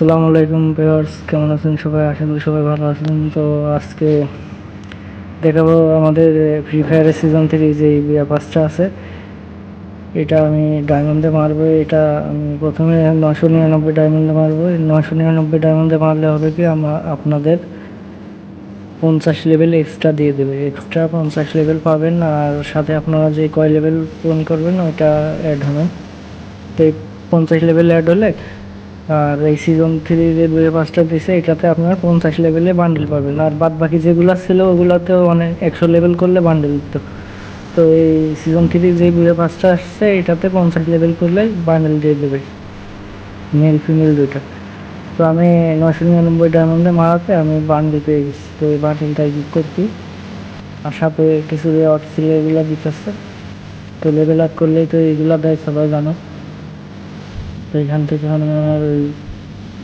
আসসালামু আলাইকুম ভিউয়ার্স, কেমন আছেন সবাই? আশা করি সবাই ভালো আছেন। তো আজকে দেখাবো আমাদের ফ্রি ফায়ারের সিজন থ্রি যে পাসটা আছে। এটা আমি ডায়মন্ডে মারবো। এটা আমি প্রথমে নশো নিরানব্বই ডায়মন্ডে মারবো। নশো নিরানব্বই ডায়মন্ডে মারলে হবে কি আমরা আপনাদের পঞ্চাশ লেভেল এক্সট্রা দিয়ে দেবে। এক্সট্রা পঞ্চাশ লেভেল পাবেন আর সাথে আপনারা যে কয় লেভেল পূরণ করবেন, ওইটা অ্যাড হবে। তো এই পঞ্চাশ লেভেল অ্যাড হলে আর এই সিজন থ্রি যে দুই পাঁচটা দিছে, এটাতে আপনার পঞ্চাশ লেভেলে বান্ডেল পাবেন। আর বাদ বাকি যেগুলো ছিল, ওগুলোতেও মানে একশো লেভেল করলে বান্ডেল দিত। তো এই সিজন থ্রি যে দুই পাঁচটা আসছে, এটাতে পঞ্চাশ লেভেল করলে বান্ডেল দিয়ে দেবে। মেল ফিমেল দুইটা। তো আমি নশো নিরানব্বই ডায়মন্ডে মারাতে আমি বান্ডেল পেয়ে গেছি। তো এই বান্ডেলটা ইউজ করছি। আর সাথে কিছু যে অটসিল এগুলো দিতেছে। তো লেভেল আপ করলেই তো এগুলো দেয়, সবাই জানো। তো এখান থেকে আমি আমার ওই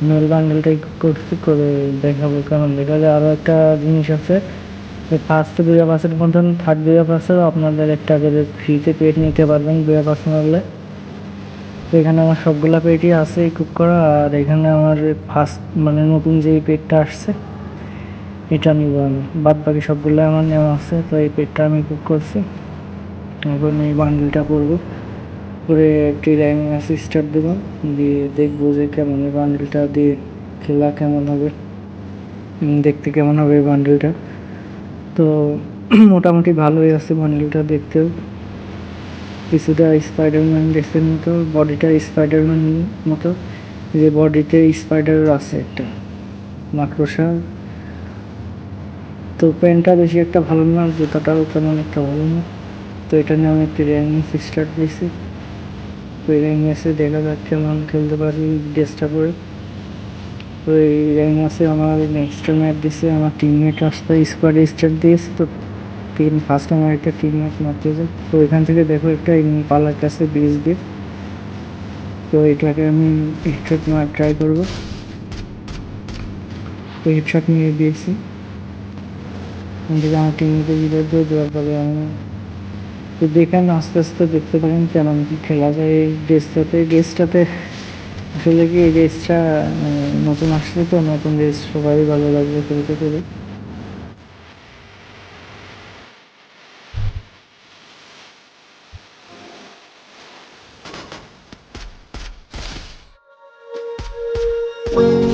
মেল বান্ডেলটাই করছি, করে দেখাবো। কারণ দেখা যায় আরও একটা জিনিস আছে ফার্স্ট দুই পার্সেন্ট মতন থার্ড দুই পার্সেন্ট আপনাদের একটা করে ফ্রিতে পেট নিতে পারবেন দুই পার্সেন্ট হলে এখানে আমার সবগুলা পেটই আছে কুক করা, আর এখানে আমার ফার্স্ট মানে নতুন যে পেটটা আসছে, এটা নিব আমি। বাদ বাকি সবগুলো আমার নেওয়া আছে, তো এই পেটটা আমি কুক করছি। এখন এই বান্ডেলটা করব। করে একটি স্টার্ট দেবো। দিয়ে দেখব যে কেমন এই বান্ডেলটা দিয়ে খেলা কেমন হবে। দেখতে কেমন হবে এই বান্ডেলটা তো মোটামুটি ভালোই আছে বান্ডেলটা দেখতেও। কিছুটা স্পাইডারম্যান দেখতে মতো বডিটা স্পাইডারম্যান মতো। যে বডিতে স্পাইডার আছে একটা, মাকড়সা। তো প্যান্টটা বেশি একটা ভালো না, জুতাটাও তেমন একটা ভালো না। তো এটা নিয়ে আমি একটি র্যাঙ্ক স্টার্ট দিয়েছি। র্যাঙ্ক ম্যাচে দেখা যাক কেমন খেলতে পারি ড্রেসটা পরে। র্যাঙ্ক ম্যাচে আমার নেক্সট ম্যাচ দিছে, আমার টিমমেট আসতে স্কোয়াডে স্টার্ট দিয়েছে, তো তিন ফার্স্ট আমার একটা টিমমেট মারতে যায় তো এখান থেকে দেখো একটা পালার কাছে ব্রিজ দিয়ে। তো এটাকে আমি হেডশট মার ট্রাই করব। তো হেডশট নিয়ে দিয়েছি। থেকে আমার টিমমেটে বিদায় দিয়ে দেওয়ার পরে আমি তো দেখেন, আস্তে আস্তে দেখতে পারেন কেমন কি খেলা যায় এই ড্রেসটাতে ড্রেসটাতে আসলে কি এই ড্রেসটা নতুন আসলে তো, নতুন ড্রেস সবাই ভালো লাগবে খেলতে খেলে। When you.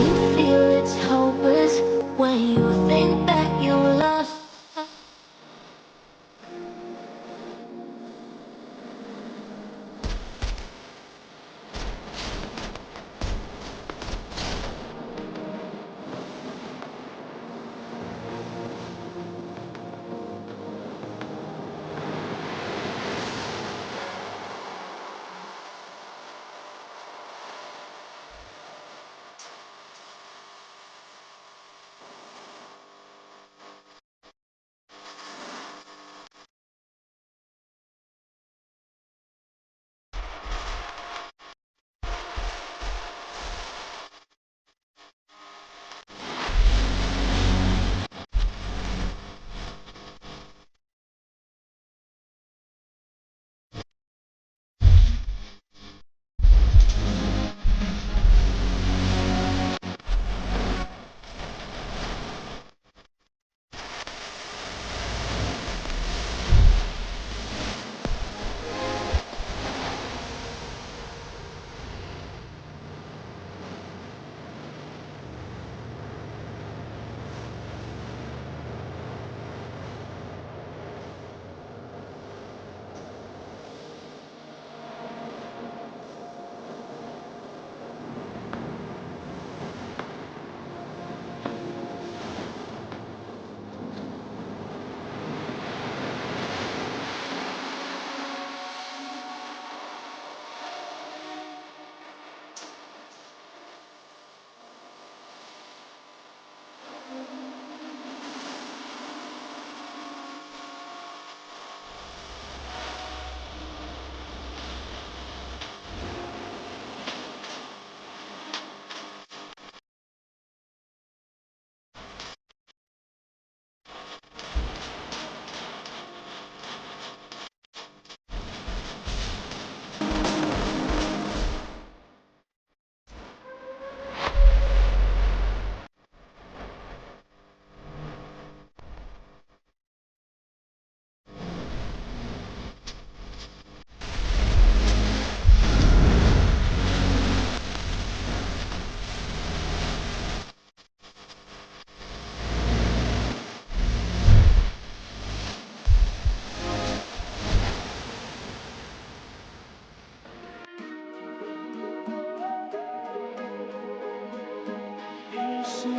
Cash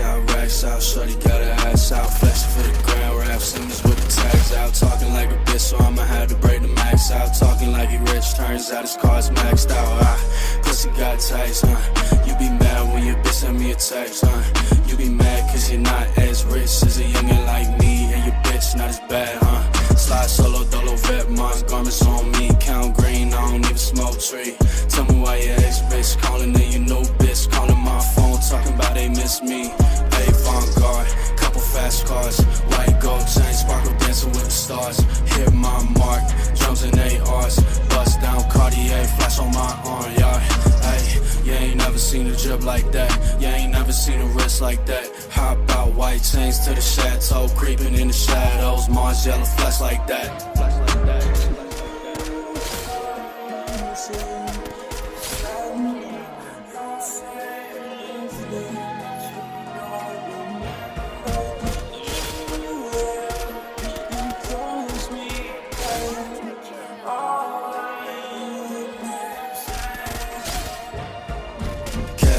out, racks out, shorty got her ass out, flexing for the ground, rap Simmons with the tags out, talking like a bitch, so I'ma have to break the max out, talking like he rich, turns out his car's maxed out, ah, pussy got taste, huh, text, huh, you be mad cause you're not as rich as a youngin' like me, and your bitch not as bad, huh, slide solo, dolo, vet, Mars, garments on me, count green, I don't even smoke tree, tell me why your ex bitch calling and you know bitch, calling my phone, talking about they miss me, seen a drip like that, you ain't never seen a wrist like that, hop out, white chains to the chateau, creeping in the shadows, Mars yellow flash like that.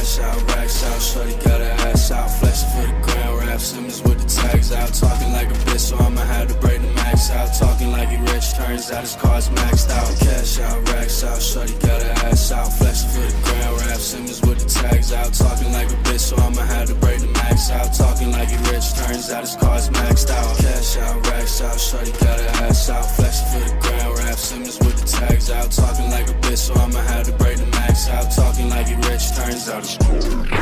Cash out, racks out, shorty got her ass out, flexing for the ground, rap Simmons with the tags out, talking like a bitch, so I'ma have to break the max out, talking like he rich, turns out his car's maxed out. Cash out, racks out, shorty got her ass out, flexing for the ground, rap Simmons with the tags out, talking like a bitch, so I'ma have to break the max out, talking like he rich, turns out his car's maxed out. Cash out, racks out, shorty got her ass out, flexing for the ground, rap Simmons with the tags out, talking like a bitch, so I'ma have to break the max out, talking I get rich, turns out it's cool.